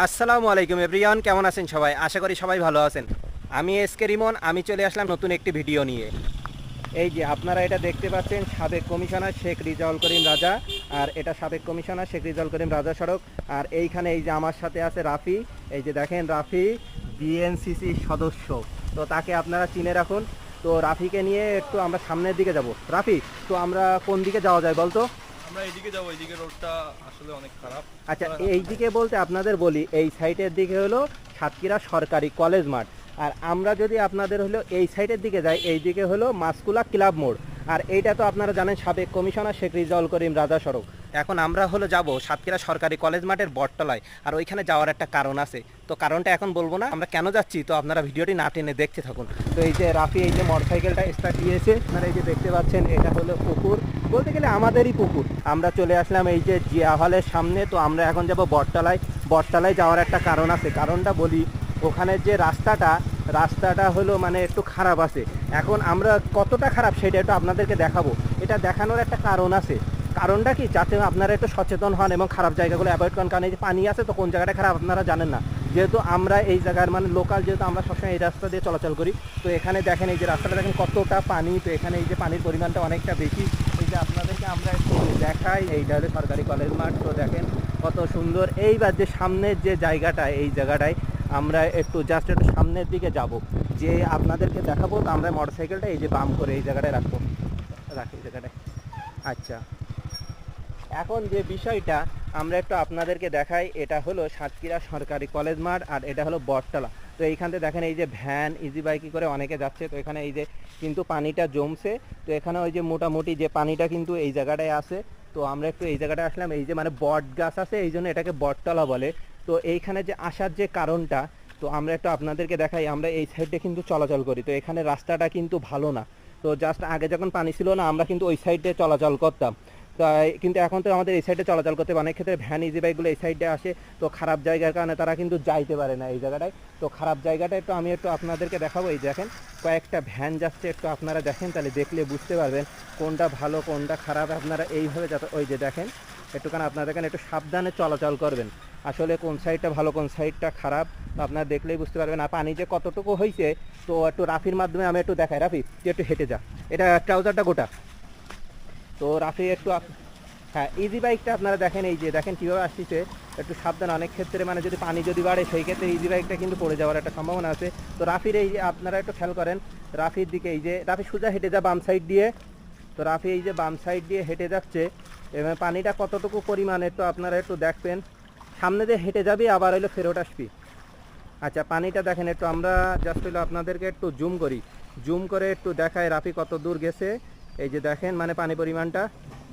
আসসালামু আলাইকুম এভরিওয়ান, কেমন আছেন সবাই? আশা করি সবাই ভালো আছেন। আমি এস কে রিমন, আমি চলে আসলাম নতুন একটি ভিডিও নিয়ে। এই যে আপনারা এটা দেখতে পাচ্ছেন, সাবেক কমিশনার শেখ রিজাউল করিম রাজা, আর এটা সাবেক কমিশনার শেখ রিজাউল করিম রাজা সড়ক। আর এইখানে এই যে আমার সাথে আছে রাফি, এই যে দেখেন রাফি, বিএনসিসি সদস্য। তো তাকে আপনারা চিনে রাখুন। তো রাফিকে নিয়ে একটু আমরা সামনের দিকে যাব। রাফি, তো আমরা কোন দিকে যাওয়া যায় বলতো? আমরা এইদিকে যাব, এইদিকে রোডটা আসলে অনেক খারাপ। আচ্ছা এই দিকে বলতে আপনাদের বলি, এই সাইডের দিকে হলো সাতক্ষীরা সরকারি কলেজ মাঠ। আর আমরা যদি আপনাদের হলো এই সাইডের দিকে যাই এই দিকে হলো মাসকুলা ক্লাব মোড়। আর এইটা তো আপনারা জানেন, সাবেক কমিশনার শেখ রিজাউল করিম রাজা সড়ক। এখন আমরা হলো যাব সাতক্ষীরা সরকারি কলেজ মাঠের বটতলায়, আর ওইখানে যাওয়ার একটা কারণ আছে। তো কারণটা এখন বলব না, আমরা কেন যাচ্ছি তো আপনারা ভিডিওটি না টেনে দেখতে থাকুন। তো এই যে রাফি, এই যে মোটরসাইকেলটা স্টার্ট দিয়েছে, আপনারা এই যে দেখতে পাচ্ছেন, এটা হলো পুকুর। বলতে গেলে আমাদেরই পুকুর। আমরা চলে আসলাম এই যে জিয়া হলের সামনে, তো আমরা এখন যাব বটতলায়। বটতলায় যাওয়ার একটা কারণ আছে। কারণটা বলি, ওখানে যে রাস্তাটা রাস্তাটা হলো মানে একটু খারাপ আছে। এখন আমরা কতটা খারাপ সেটা একটু আপনাদেরকে দেখাবো। এটা দেখানোর একটা কারণ আছে। কারণটা কি? যাতে আপনারা একটু সচেতন হন এবং খারাপ জায়গাগুলো অ্যাভয়েড করেন। কারণ এই যে পানি আছে, তো কোন জায়গাটা খারাপ আপনারা জানেন না। যেহেতু আমরা এই জায়গার মানে লোকাল যেহেতু আমরা সবসময় এই রাস্তা দিয়ে চলাচল করি, তো এখানে দেখেন এই যে রাস্তাটা দেখেন কতটা পানি। তো এখানে এই যে পানির পরিমাণটা অনেকটা বেশি। যে আপনাদেরকে আমরা একটু দেখাই এইটা হলো সরকারি কলেজ মাঠ। তো দেখেন কত সুন্দর। এইবার যে সামনের যে জায়গাটা, এই জায়গাটায় আমরা একটু জাস্ট একটু সামনের দিকে যাব। যে আপনাদেরকে দেখাবো, তো আমরা মোটরসাইকেলটা এই যে বাম করে এই জায়গাটায় রাখব। রাখি জায়গাটায়। আচ্ছা। এখন যে বিষয়টা আমরা একটু আপনাদেরকে দেখাই, এটা হলো সাতক্ষীরা সরকারি কলেজ মাঠ আর এটা হলো বটতলা। তো এইখান থেকে দেখেন এই যে ভ্যান ইজি বাইকি করে অনেকে যাচ্ছে, তো এখানে এই যে কিন্তু পানিটা জমছে, তো এখানে ওই যে মোটামুটি যে পানিটা কিন্তু এই জায়গাটায় আছে। তো আমরা একটু এই জায়গাটায় আসলাম, এই যে মানে বট গাছ আছে, এই জন্য এটাকে বটতলা বলে। তো এইখানে যে আসার যে কারণটা, তো আমরা একটু আপনাদেরকে দেখাই, আমরা এই সাইডে কিন্তু চলাচল করি, তো এখানে রাস্তাটা কিন্তু ভালো না। তো জাস্ট আগে যখন পানি ছিল না, আমরা কিন্তু ওই সাইডে চলাচল করতাম। কিন্তু এখন তো আমাদের এই সাইডে চলাচল করতে অনেক ক্ষেত্রে ভ্যান ইজি বাইকগুলো এই সাইডে আসে, তো খারাপ জায়গার কারণে তারা কিন্তু যাইতে পারে না এই জায়গাটায়। তো খারাপ জায়গাটা একটু আমি একটু আপনাদেরকে দেখাবো। এই দেখেন, কয়েকটা ভ্যান যাচ্ছে, একটু আপনারা দেখেন, তাহলে দেখলে বুঝতে পারবেন কোনটা ভালো, কোনটা খারাপ। আপনারা এইভাবে যাতে, ওই যে দেখেন, একটুখানি আপনারা দেখেন, একটু সাবধানে চলাচল করবেন। আসলে কোন সাইডটা ভালো, কোন সাইডটা খারাপ আপনারা দেখলেই বুঝতে পারবেন। আর পানি যে কতটুকু হয়েছে তো একটু রাফির মাধ্যমে আমি একটু দেখাই। রাফি, তুই একটু হেঁটে যা। এটা ট্রাউজারটা গোটা। তো রাফি, একটু হ্যাঁ ইজি বাইকটা আপনারা দেখেন, এই যে দেখেন কীভাবে আসতেছে একটু সাবধান অনেক ক্ষেত্রে মানে যদি পানি যদি বাড়ে, সেই ক্ষেত্রে ইজি বাইকটা কিন্তু পড়ে যাওয়ার একটা সম্ভাবনা আছে। তো রাফির এই যে আপনারা একটু খেয়াল করেন, রাফির দিকে এই যে রাফি সোজা হেঁটে যা বাম সাইড দিয়ে। তো রাফি এই যে বাম সাইড দিয়ে হেঁটে যাচ্ছে এবং পানিটা কতটুকু পরিমাণে তো আপনারা একটু দেখবেন। সামনে দিয়ে হেঁটে যাবি, আবার হইল ফেরত আসবি। আচ্ছা পানিটা দেখেন একটু, আমরা জাস্ট হলো আপনাদেরকে একটু জুম করি। জুম করে একটু দেখায় রাফি কত দূর গেছে। এই যে দেখেন মানে পানি পরিমাণটা।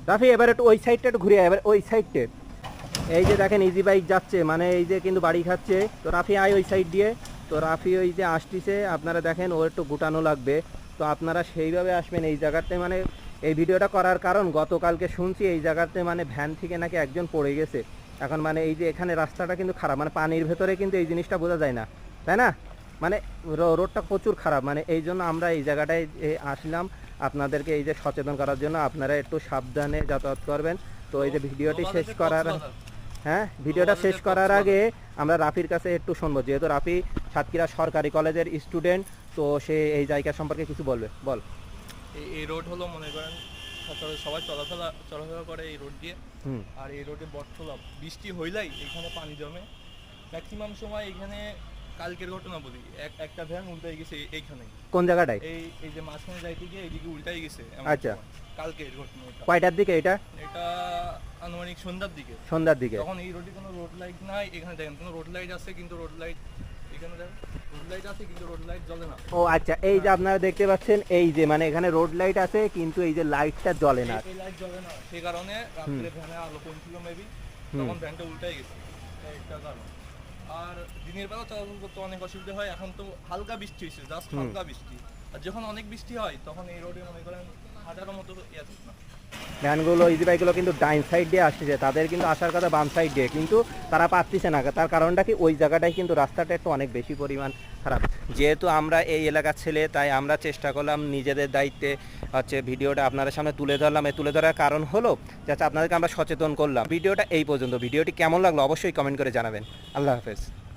রাফি, এবার একটু ওই সাইডটা একটু ঘুরে এবার ওই সাইডটে এই যে দেখেন ইজি বাইক যাচ্ছে মানে এই যে কিন্তু বাড়ি খাচ্ছে। তো রাফি, আয় ওই সাইড দিয়ে। তো রাফি ওই যে আসতিছে, আপনারা দেখেন, ওর একটু গুটানো লাগবে। তো আপনারা সেইভাবে আসবেন এই জায়গাতে মানে এই ভিডিওটা করার কারণ, গতকালকে শুনছি, এই জায়গাতে মানে ভ্যান থেকে নাকি একজন পড়ে গেছে। এখন মানে এই যে এখানে রাস্তাটা কিন্তু খারাপ মানে পানির ভেতরে কিন্তু এই জিনিসটা বোঝা যায় না। তাই না? মানে রোডটা প্রচুর খারাপ। মানে এই জন্য আমরা এই জায়গাটায় এ, আসলাম। আপনাদেরকে এই যে সচেতন করার জন্য আপনারা একটু সাবধানে যাতায়াত করবেন। তো এই যে ভিডিওটি শেষ করার হ্যাঁ ভিডিওটা শেষ করার আগে আমরা রাফির কাছে একটু শুনব। যেহেতু রাফি সাতক্ষীরা সরকারি কলেজের স্টুডেন্ট তো সে এই জায়গা সম্পর্কে কিছু বলবে। বল। এই রোড হলো মনে করেন সবাই চলাফেরা চলাফেরা করে এই রোড দিয়ে। হুম। আর এই রোডে বটতলা। বৃষ্টি হইলেই এখানে পানি জমে। ম্যাক্সিমাম সময় এখানে কালকের ঘটনা বলি এক একটা ভ্যান উল্টাই গেছে এইখানে। কোন জায়গাটায়? এই এই যে মাঝখানে যাইতে গিয়ে এইদিকে উল্টাই গেছে এমন আচ্ছা। সময়। কালকের ঘটনা এটা। কয়টার দিকে এটা? এটা আনুমানিক সন্ধ্যার দিকে। সন্ধ্যার দিকে। তখন এই রোডে কোনো রোড লাইট নাই। এখানে দেখেন কোনো রোড লাইট আছে কিন্তু রোড লাইট এখানে রোড লাইট আছে কিন্তু রোড লাইট জ্বলে না। ও আচ্ছা। এই যে আপনারা দেখতে পাচ্ছেন এই যে মানে এখানে রোড লাইট আছে কিন্তু এই যে লাইটটা জ্বলে না। এই লাইট জ্বলে না। সেই কারণে রাত্রে ভ্যানে আলো কম ছিল মেবি তখন ভ্যানটা উল্টাই গেছে। একটা কারণ। আর দিনের বেলা চলাচল করতে অনেক অসুবিধা হয় এখন তো হালকা বৃষ্টি হয়েছে জাস্ট হালকা বৃষ্টি। আর যখন অনেক বৃষ্টি হয় তখন এই রোডে মনে করেন হাজারের মতো ইয়ে না। ভ্যানগুলো ইজি বাইকগুলো কিন্তু ডাইন সাইড দিয়ে আসছে, তাদের কিন্তু আসার কথা বাম সাইড দিয়ে, কিন্তু তারা পাচ্ছিছে না। তার কারণটা কি? ওই জায়গাটায় কিন্তু রাস্তাটা একটু অনেক বেশি পরিমাণ খারাপ। যেহেতু আমরা এই এলাকার ছেলে, তাই আমরা চেষ্টা করলাম নিজেদের দায়িত্বে হচ্ছে ভিডিওটা আপনাদের সামনে তুলে ধরলাম। এই তুলে ধরার কারণ হলো, যাতে আপনাদেরকে আমরা সচেতন করলাম। ভিডিওটা এই পর্যন্ত। ভিডিওটি কেমন লাগল অবশ্যই কমেন্ট করে জানাবেন। আল্লাহ হাফেজ।